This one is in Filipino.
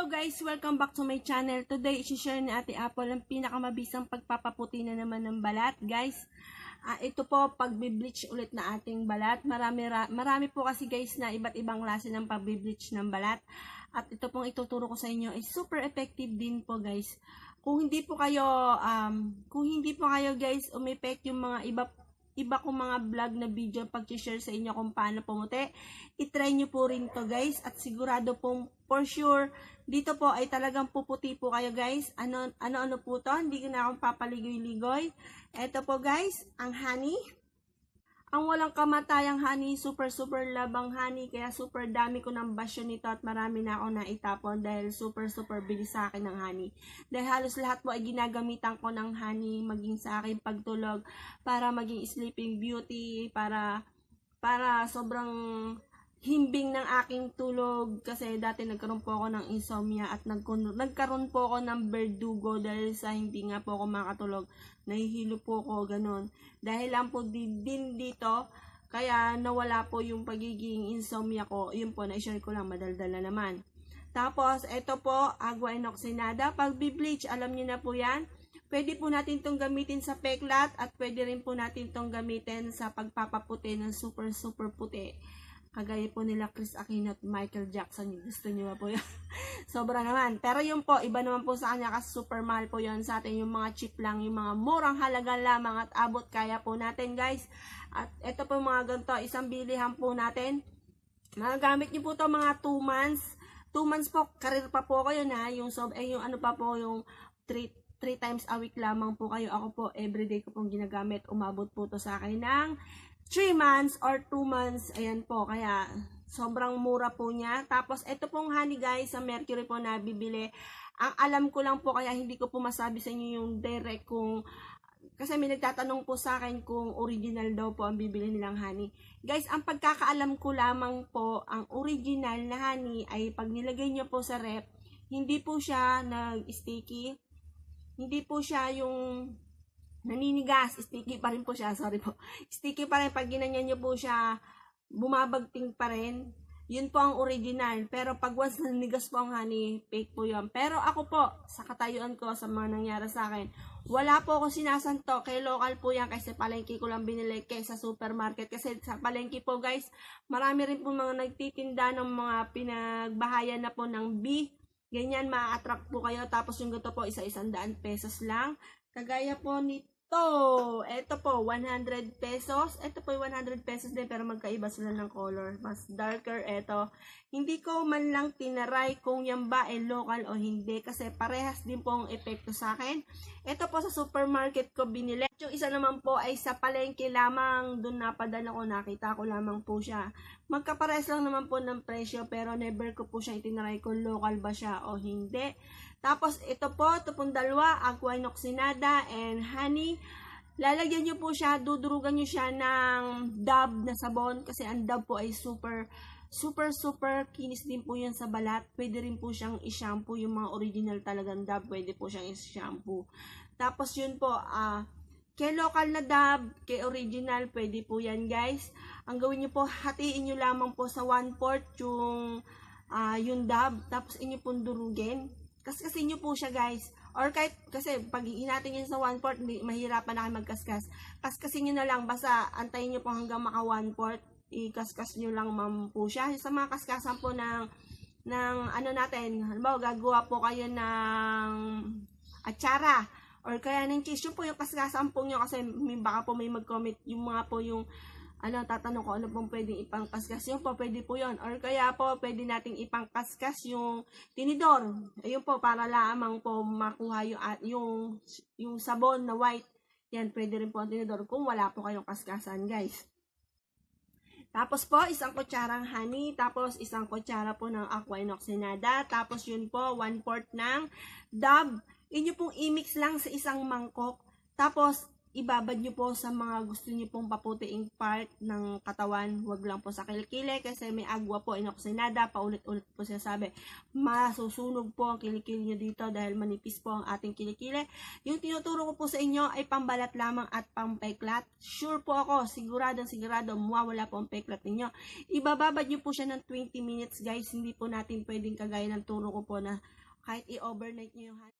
Hello guys! Welcome back to my channel. Today, isi-share ni Ate Apple ang pinakamabisang pagpapaputi na naman ng balat. Guys, ah, ito po, pagbe-bleach ulit na ating balat. Marami, ra- marami po kasi guys na iba't ibang klase ng pagbe-bleach ng balat. At ito pong ituturo ko sa inyo ay super effective din po guys. Kung hindi po kayo, um, kung hindi po kayo guys, umepek yung mga iba iba kong mga vlog na video pag-share sa inyo kung paano pumuti. I-try nyo po rin to guys at sigurado pong for sure dito po ay talagang puputi po kayo guys. Ano ano ano po to? Hindi ko na akong papaligoy-ligoy. Ito po guys, ang honey. Ang walang kamatayang honey, super super labang honey, kaya super dami ko ng basyo nito at marami na ako naitapon dahil super super bilis sa akin ng honey. Dahil halos lahat po ay ginagamitan ko ng honey maging sa akin pagtulog para maging sleeping beauty, para para sobrang himbing ng aking tulog kasi dati nagkaroon po ako ng insomnia at nagkaroon po ako ng verdugo dahil sa hindi nga po ako makatulog. Nahihilo po ako ganun. Dahil lang po din, din dito, kaya nawala po yung pagiging insomnia ko. Yun po, na-share ko lang, madaldal na naman. Tapos, ito po, agua inoxinada. Pag bleach alam niyo na po yan. Pwede po natin itong gamitin sa peklat at pwede rin po natin itong gamitin sa pagpapaputi ng super super puti. Kagaya po nila Chris Aquino at Michael Jackson. Gusto niyo ba po yan? Sobra naman. Pero yun po, iba naman po sa kanya kasi super mahal po yun sa atin. Yung mga cheap lang, yung mga murang halaga lamang at abot kaya po natin guys. At ito po mga ganito, isang bilihan po natin. Magagamit niyo po to mga 2 months. 2 months po, karir pa po kayo na. Yung, sob, eh, yung ano pa po, yung 3 three times a week lamang po kayo. Ako po, everyday ko pong ginagamit. Umabot po to sa akin ng 3 months or 2 months. Ayan po, kaya sobrang mura po niya. Tapos, ito pong honey guys, sa Mercury po na bibili. Ang alam ko lang po, kaya hindi ko po masabi sa inyo yung direct kung kasi may nagtatanong po sa akin kung original daw po ang bibili nilang honey. Guys, ang pagkakaalam ko lamang po, ang original na honey ay pag nilagay niyo po sa rep, hindi po siya nag-sticky. Hindi po siya yung naninigas. Sticky pa rin po siya. Sorry po. Sticky pa rin. Pag ginanyan niyo po siya, bumabagting pa rin. Yun po ang original. Pero pag once nanigas po ang honey, fake po yun. Pero ako po, sa katayuan ko, sa mga nangyari sa akin, wala po ako sinasanto. Kay local po yan kasi palengke ko lang binili kaysa supermarket. Kasi sa palengke po guys, marami rin po mga nagtitinda ng mga pinagbahayan na po ng bee. Ganyan, ma-attract po kayo. Tapos yung gato po, isa-isang daan pesos lang. Kagaya po nito. Ito po, 100 pesos. Ito po, 100 pesos din, pero magkaiba sila ng color. Mas darker ito. Hindi ko man lang tinaray kung yan ba ay local o hindi. Kasi parehas din po ang epekto sa akin. Ito po sa supermarket ko binili. Yung isa naman po ay sa palengke lamang. Doon napadala ko, nakita ko lamang po siya. Magkaparehas lang naman po ng presyo, pero never ko po siya itinaray kung local ba siya o hindi. Tapos, ito po, ito pong dalawa, aqua inoxinada and honey. Lalagyan nyo po siya, dudurugan nyo siya ng dab na sabon kasi ang dab po ay super, super, super kinis din po yan sa balat. Pwede rin po siyang i-shampoo, yung mga original talagang dab, pwede po siyang i-shampoo. Tapos yun po, ah, kay local na dab, kay original, pwede po yan guys. Ang gawin nyo po, hatiin nyo lamang po sa 1-4 yung, ah, yung dab, tapos inyo pong durugin. Kaskasin nyo po siya guys. Or kahit, kasi pag natin yun sa 1-4, mahirapan na kayo magkaskas. Kaskasin nyo na lang, basta antayin nyo po hanggang maka 1-4, ikaskas nyo lang ma'am po siya. Sa mga kaskasan po ng, ng ano natin, halimbawa gagawa po kayo ng atsara or kaya ng cheese, yun po yung kaskasan po nyo kasi may, baka po may mag-comment yung mga po yung ano, tatanong ko ano pong pwedeng ipangkaskas. Yun po, pwede po yun. Or kaya po, pwede nating ipangkaskas yung tinidor. Ayun po, para lamang po makuha yung, yung, yung sabon na white. Yan, pwede rin po ang tinidor kung wala po kayong kaskasan, guys. Tapos po, isang kutsarang honey, tapos isang kutsara po ng aqua inoxinada, tapos yun po, one fourth ng dab. Inyo pong i-mix lang sa isang mangkok. Tapos, ibabad nyo po sa mga gusto nyo pong paputiing part ng katawan. Huwag lang po sa kilikili kasi may agwa po inoxinada. Paulit-ulit po siya sabi. Masusunog po ang kilikili nyo dito dahil manipis po ang ating kilikili. Yung tinuturo ko po sa inyo ay pambalat lamang at pampeklat. Sure po ako, sigurado sigurado, mawawala po ang peklat ninyo. Ibababad nyo po siya ng 20 minutes guys. Hindi po natin pwedeng kagaya ng turo ko po na kahit i-overnight nyo yung